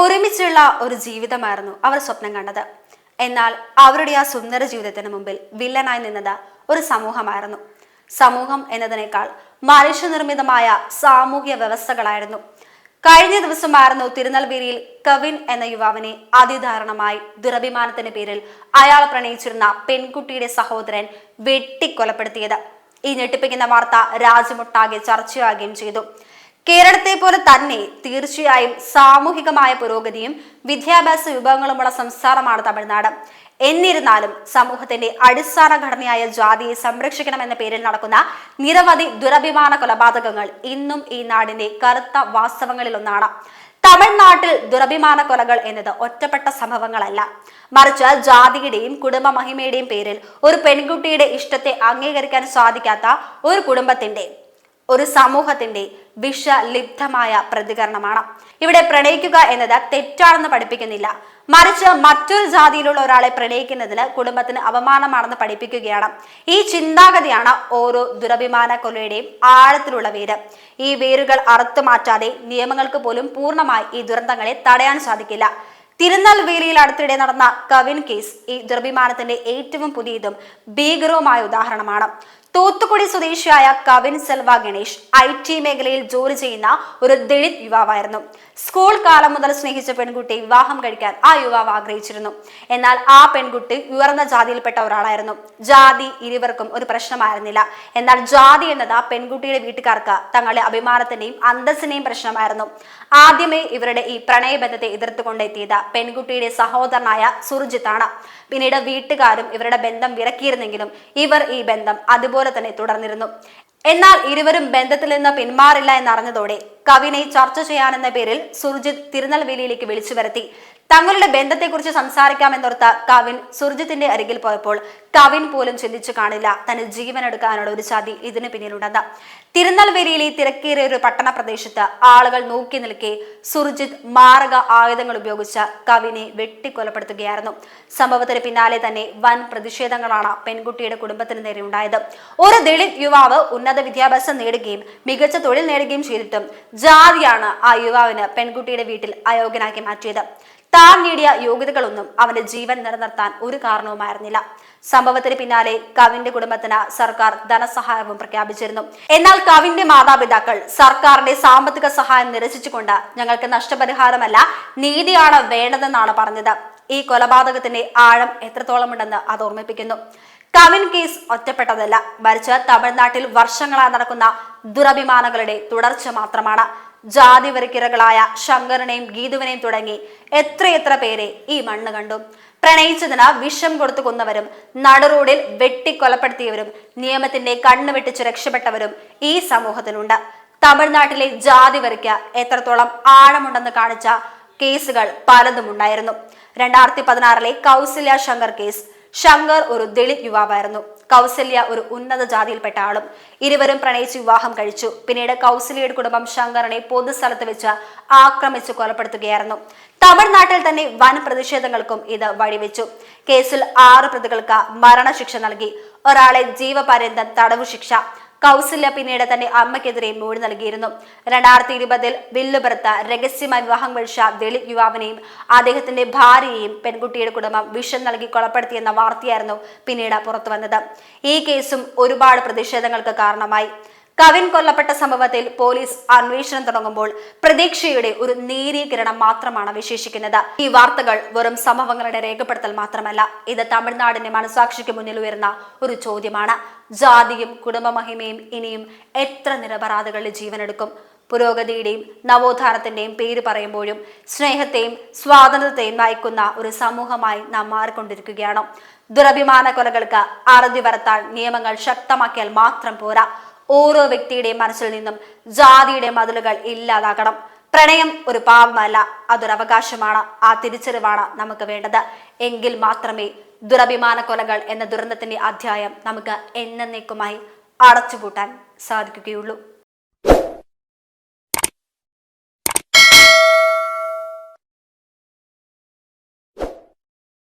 ഒരുമിച്ചുള്ള ഒരു ജീവിതമായിരുന്നു അവർ സ്വപ്നം കണ്ടത്. എന്നാൽ അവരുടെ ആ സുന്ദര ജീവിതത്തിന് മുമ്പിൽ വില്ലനായി നിന്നത് ഒരു സമൂഹമായിരുന്നു. സമൂഹം എന്നതിനേക്കാൾ മനുഷ്യനിർമ്മിതമായ സാമൂഹ്യ വ്യവസ്ഥകളായിരുന്നു. കഴിഞ്ഞ ദിവസമായിരുന്നു തിരുനെൽവേലിയിൽ കവിൻ എന്ന യുവാവിനെ അതിദാരുണമായി ദുരഭിമാനത്തിന്റെ പേരിൽ അയാൾ പ്രണയിച്ചിരുന്ന പെൺകുട്ടിയുടെ സഹോദരൻ വെട്ടിക്കൊലപ്പെടുത്തിയത്. ഈ ഞെട്ടിപ്പിക്കുന്ന വാർത്ത രാജ്യമൊട്ടാകെ ചർച്ചയാകുകയും ചെയ്തു. കേരളത്തെ പോലെ തന്നെ തീർച്ചയായും സാമൂഹികമായ പുരോഗതിയും വിദ്യാഭ്യാസ വിഭവങ്ങളുമുള്ള സംസ്ഥാനമാണ് തമിഴ്നാട്. എന്നിരുന്നാലും സമൂഹത്തിന്റെ അടിസ്ഥാന ഘടനയായ ജാതിയെ സംരക്ഷിക്കണമെന്ന പേരിൽ നടക്കുന്ന നിരവധി ദുരഭിമാന കൊലപാതകങ്ങൾ ഇന്നും ഈ നാടിന്റെ കറുത്ത വാസ്തവങ്ങളിൽ ഒന്നാണ് തമിഴ്നാട്ടിൽ ദുരഭിമാന കൊലകൾ എന്നത് ഒറ്റപ്പെട്ട സംഭവങ്ങളല്ല. മറിച്ച് ജാതിയുടെയും കുടുംബ മഹിമയുടെയും പേരിൽ ഒരു പെൺകുട്ടിയുടെ ഇഷ്ടത്തെ അംഗീകരിക്കാൻ സാധിക്കാത്ത ഒരു കുടുംബത്തിന്റെ ഒരു സമൂഹത്തിന്റെ വിഷലിപ്തമായ പ്രതികരണമാണ്. ഇവിടെ പ്രണയിക്കുക എന്നത് തെറ്റാണെന്ന് പഠിപ്പിക്കുന്നില്ല. മറിച്ച് മറ്റൊരു ജാതിയിലുള്ള ഒരാളെ പ്രണയിക്കുന്നതിന് കുടുംബത്തിന് അപമാനമാണെന്ന് പഠിപ്പിക്കുകയാണ്. ഈ ചിന്താഗതിയാണ് ഓരോ ദുരഭിമാന കൊലയുടെയും ആഴത്തിലുള്ള വേര്. ഈ വേരുകൾ അറുത്തു മാറ്റാതെ നിയമങ്ങൾക്ക് പോലും പൂർണമായി ഈ ദുരന്തങ്ങളെ തടയാൻ സാധിക്കില്ല. തിരുനെൽവേലിയിൽ അടുത്തിടെ നടന്ന കവിൻ കേസ് ഈ ദുർഭിമാനത്തിന്റെ ഏറ്റവും പുതിയതും ഭീകരവുമായ ഉദാഹരണമാണ്. തൂത്തുക്കുടി സ്വദേശിയായ കവിൻ സെൽവ ഗണേഷ് ഐ ടി മേഖലയിൽ ജോലി ചെയ്യുന്ന ഒരു ദളിത് യുവാവായിരുന്നു. സ്കൂൾ കാലം മുതൽ സ്നേഹിച്ച പെൺകുട്ടി വിവാഹം കഴിക്കാൻ ആ യുവാവ് ആഗ്രഹിച്ചിരുന്നു. എന്നാൽ ആ പെൺകുട്ടി ഉയർന്ന ജാതിയിൽപ്പെട്ട ഒരാളായിരുന്നു. ജാതി ഇരുവർക്കും ഒരു പ്രശ്നമായിരുന്നില്ല. എന്നാൽ ജാതി എന്നത് ആ പെൺകുട്ടിയുടെ വീട്ടുകാർക്ക് തങ്ങളുടെ അഭിമാനത്തിന്റെയും അന്തസ്സിന്റെയും പ്രശ്നമായിരുന്നു. ആദ്യമേ ഇവരുടെ ഈ പ്രണയബന്ധത്തെ എതിർത്തുകൊണ്ടെത്തിയത് പെൺകുട്ടിയുടെ സഹോദരനായ സുർജിത്താണ്. പിന്നീട് വീട്ടുകാരും ഇവരുടെ ബന്ധം വിലക്കിയിരുന്നെങ്കിലും ഇവർ ഈ ബന്ധം അതുപോലെ തന്നെ തുടർന്നിരുന്നു. എന്നാൽ ഇരുവരും ബന്ധത്തിൽ നിന്ന് പിന്മാറില്ല എന്നറിഞ്ഞതോടെ കവിനെ ചർച്ച ചെയ്യാനെന്ന പേരിൽ സുർജിത് തിരുനെൽവേലിയിലേക്ക് വിളിച്ചു വരുത്തി. തങ്ങളുടെ ബന്ധത്തെക്കുറിച്ച് സംസാരിക്കാമെന്നോർത്ത കവിൻ സുർജിത്തിന്റെ അരികിൽ പോയപ്പോൾ കവിൻ പോലും ചിന്തിച്ചു കാണില്ല തന്നെ ജീവൻ എടുക്കാനുള്ള ഒരു ചതി ഇതിന് പിന്നിലുണ്ടെന്ന്. തിരുനെൽവേലിയിലെ തിരക്കേറിയ ഒരു പട്ടണ പ്രദേശത്ത് ആളുകൾ നോക്കി നിൽക്കെ സുർജിത് മാരക ആയുധങ്ങൾ ഉപയോഗിച്ച് കവിനെ വെട്ടിക്കൊലപ്പെടുത്തുകയായിരുന്നു. സംഭവത്തിന് പിന്നാലെ തന്നെ വൻ പ്രതിഷേധങ്ങളാണ് പെൺകുട്ടിയുടെ കുടുംബത്തിന് നേരെ ഉണ്ടായത്. ഒരു ദളിത് യുവാവ് ഉന്നത വിദ്യാഭ്യാസം നേടുകയും മികച്ച തൊഴിൽ നേടുകയും ചെയ്തിട്ടും ജാതിയാണ് ആ യുവാവിന് പെൺകുട്ടിയുടെ വീട്ടിൽ അയോഗ്യനാക്കി മാറ്റിയത്. താൻ നേടിയ യോഗ്യതകളൊന്നും അവന്റെ ജീവൻ നിലനിർത്താൻ ഒരു കാരണവുമായിരുന്നില്ല. സംഭവത്തിന് പിന്നാലെ കവിന്റെ കുടുംബത്തിന് സർക്കാർ ധനസഹായവും പ്രഖ്യാപിച്ചിരുന്നു. എന്നാൽ കവിന്റെ മാതാപിതാക്കൾ സർക്കാരിന്റെ സാമ്പത്തിക സഹായം നിരസിച്ചുകൊണ്ട് ഞങ്ങൾക്ക് നഷ്ടപരിഹാരമല്ല നീതിയാണ് വേണ്ടതെന്നാണ് പറഞ്ഞത്. ഈ കൊലപാതകത്തിന്റെ ആഴം എത്രത്തോളമുണ്ടെന്ന് അത് ഓർമ്മിപ്പിക്കുന്നു. കവിൻ കേസ് ഒറ്റപ്പെട്ടതല്ല മറിച്ച് തമിഴ്നാട്ടിൽ വർഷങ്ങളായി നടക്കുന്ന ദുരഭിമാനങ്ങളുടെ തുടർച്ച മാത്രമാണ്. ജാതി വരക്കിറകളായ ശങ്കരനെയും ഗീതുവിനെയും തുടങ്ങി എത്രയെത്ര പേരെ ഈ മണ്ണ് കണ്ടു. പ്രണയിച്ചതിന് വിഷം കൊടുത്തു കൊന്നവരും നടുറോഡിൽ വെട്ടിക്കൊലപ്പെടുത്തിയവരും നിയമത്തിന്റെ കണ്ണു വെട്ടിച്ച് രക്ഷപ്പെട്ടവരും ഈ സമൂഹത്തിലുണ്ട്. തമിഴ്നാട്ടിലെ ജാതി വരയ്ക്ക് എത്രത്തോളം ആഴമുണ്ടെന്ന് കാണിച്ച കേസുകൾ പലതും ഉണ്ടായിരുന്നു. രണ്ടായിരത്തി പതിനാറിലെ കൗസല്യ ശങ്കർ കേസ് ശങ്കർ ഒരു ദളിത് യുവാവായിരുന്നു. കൗസല്യ ഒരു ഉന്നത ജാതിയിൽപ്പെട്ട ആളും ഇരുവരും പ്രണയിച്ച് വിവാഹം കഴിച്ചു. പിന്നീട് കൗസല്യയുടെ കുടുംബം ശങ്കറിനെ പൊതുസ്ഥലത്ത് വെച്ച് ആക്രമിച്ച് കൊലപ്പെടുത്തുകയായിരുന്നു. തമിഴ്നാട്ടിൽ തന്നെ വൻ പ്രതിഷേധങ്ങൾക്കും ഇത് വഴിവെച്ചു. കേസിൽ ആറ് പ്രതികൾക്ക് മരണശിക്ഷ നൽകി. ഒരാളെ ജീവപര്യന്തം തടവു ശിക്ഷ കൗസല്യ പിന്നീട് തന്റെ അമ്മയ്ക്കെതിരെ മൊഴി നൽകിയിരുന്നു. രണ്ടായിരത്തി ഇരുപതിൽ വില്ലുപുറത്ത് രഹസ്യമായി വിവാഹം കഴിച്ച ദളിത് യുവാവിനെയും അദ്ദേഹത്തിന്റെ ഭാര്യയെയും പെൺകുട്ടിയുടെ കുടുംബം വിഷം നൽകി കൊലപ്പെടുത്തിയെന്ന വാർത്തയായിരുന്നു പിന്നീട് പുറത്തുവന്നത്. ഈ കേസും ഒരുപാട് പ്രതിഷേധങ്ങൾക്ക് കാരണമായി. കവിൻ കൊല്ലപ്പെട്ട സംഭവത്തിൽ പോലീസ് അന്വേഷണം തുടങ്ങുമ്പോൾ പ്രതീക്ഷയുടെ ഒരു നേരിയ കിരണം മാത്രമാണ് വിശേഷിക്കുന്നത് ഈ വാർത്തകൾ വെറും സംഭവങ്ങളുടെ രേഖപ്പെടുത്തൽ മാത്രമല്ല ഇത് തമിഴ്നാടിന്റെ മനസാക്ഷിക്ക് മുന്നിൽ ഉയർന്ന ഒരു ചോദ്യമാണ്. ജാതിയും കുടുംബമഹിമയും ഇനിയും എത്ര നിരപരാധികളുടെ ജീവനെടുക്കും? പുരോഗതിയുടെയും നവോത്ഥാനത്തിന്റെയും പേര് പറയുമ്പോഴും സ്നേഹത്തെയും സ്വാതന്ത്ര്യത്തെയും നയിക്കുന്ന ഒരു സമൂഹമായി നാം മാറിക്കൊണ്ടിരിക്കുകയാണ്. ദുരഭിമാന കൊലകൾക്ക് അറുതി വരത്താൻ നിയമങ്ങൾ ശക്തമാക്കിയാൽ മാത്രം പോരാ. ഓരോ വ്യക്തിയുടെയും മനസ്സിൽ നിന്നും ജാതിയുടെ മതിലുകൾ ഇല്ലാതാക്കണം പ്രണയം ഒരു പാപമല്ല അതൊരു അവകാശമാണ് ആ തിരിച്ചറിവാണ് നമുക്ക് വേണ്ടത്. എങ്കിൽ മാത്രമേ ദുരഭിമാന കൊലകൾ എന്ന ദുരന്തത്തിന്റെ അധ്യായം നമുക്ക് എന്നേക്കുമായി അടച്ചുപൂട്ടാൻ സാധിക്കുകയുള്ളൂ.